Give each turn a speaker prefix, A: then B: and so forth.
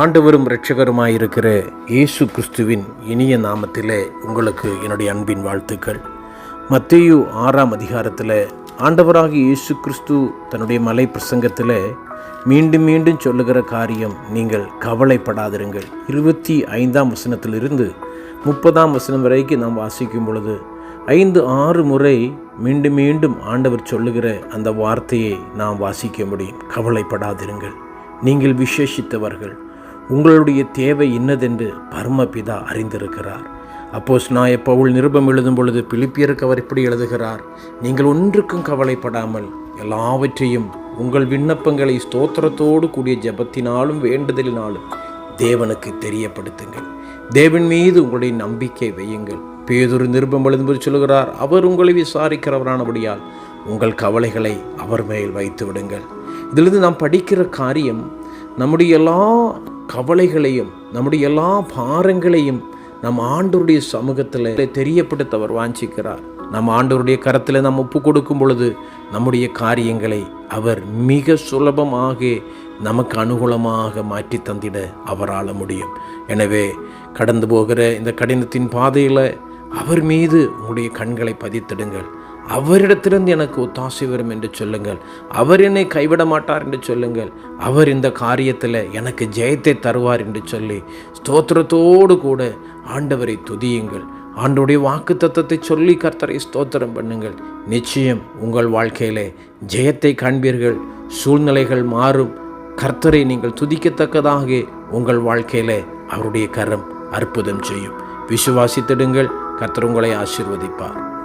A: ஆண்டவரும் இரட்சகருமாயிருக்கிற இயேசு கிறிஸ்துவின் இனிய நாமத்திலே உங்களுக்கு என்னுடைய அன்பின் வாழ்த்துக்கள். மத்தேயு ஆறாம் அதிகாரத்தில் ஆண்டவராக இயேசு கிறிஸ்து தன்னுடைய மலை பிரசங்கத்தில் மீண்டும் மீண்டும் சொல்லுகிற காரியம் நீங்கள் கவலைப்படாதிருங்கள். இருபத்தி ஐந்தாம் வசனத்திலிருந்து முப்பதாம் வசனம் வரைக்கும் நாம் வாசிக்கும் பொழுது ஐந்து ஆறு முறை மீண்டும் மீண்டும் ஆண்டவர் சொல்லுகிற அந்த வார்த்தையை நாம் வாசிக்க முடியும். கவலைப்படாதிருங்கள். நீங்கள் விசேஷித்தவர்கள். உங்களுடைய தேவை இன்னதென்று பரமபிதா அறிந்திருக்கிறார். அப்போஸ் நாய பவுல் நிருபம் எழுதும் பொழுது பிலிப்பியருக்கு அவர் இப்படி எழுதுகிறார் நீங்கள் ஒன்றுக்கும் கவலைப்படாமல் எல்லாவற்றையும் உங்கள் விண்ணப்பங்களை ஸ்தோத்திரத்தோடு கூடிய ஜெபத்தினாலும் வேண்டுதலினாலும் தேவனுக்கு தெரியப்படுத்துங்கள். தேவன் மீது உங்களுடைய நம்பிக்கை வையுங்கள். பேதொரு நிருபம் எழுதும்போது சொல்கிறார் அவர் உங்களை விசாரிக்கிறவரானபடியால் உங்கள் கவலைகளை அவர் மேல் வைத்து விடுங்கள் இதிலிருந்து நாம் படிக்கிற காரியம் நம்முடைய எல்லா கவலைகளையும் நம்முடைய எல்லா பாரங்களையும் நம் ஆண்டோருடைய சமூகத்தில் தெரியப்படுத்த அவர் வாஞ்சிக்கிறார். நம் ஆண்டவருடைய கரத்தில் நாம் ஒப்பு கொடுக்கும் பொழுது நம்முடைய காரியங்களை அவர் மிக சுலபமாக நமக்கு அனுகூலமாக மாற்றி தந்திட அவரால் முடியும். எனவே கடந்து போகிற இந்த கடினத்தின் பாதையில் அவர் மீது உங்களுடைய கண்களை பதித்திடுங்கள். அவரிடத்திலிருந்து எனக்கு ஒத்தாசை வரும் என்று சொல்லுங்கள். அவர் என்னை கைவிட மாட்டார் என்று சொல்லுங்கள். அவர் இந்த காரியத்தில் எனக்கு ஜெயத்தை தருவார் என்று சொல்லி ஸ்தோத்திரத்தோடு கூட ஆண்டவரை துதியுங்கள். ஆண்டுடைய வாக்கு தத்துவத்தை சொல்லி கர்த்தரை ஸ்தோத்திரம் பண்ணுங்கள். நிச்சயம் உங்கள் வாழ்க்கையிலே ஜெயத்தை காண்பீர்கள். சூழ்நிலைகள் மாறும். கர்த்தரை நீங்கள் துதிக்கத்தக்கதாக உங்கள் வாழ்க்கையிலே அவருடைய கரம் அற்புதம் செய்யும். விசுவாசித்திடுங்கள். கர்த்தர் உங்களை ஆசீர்வதிப்பார்.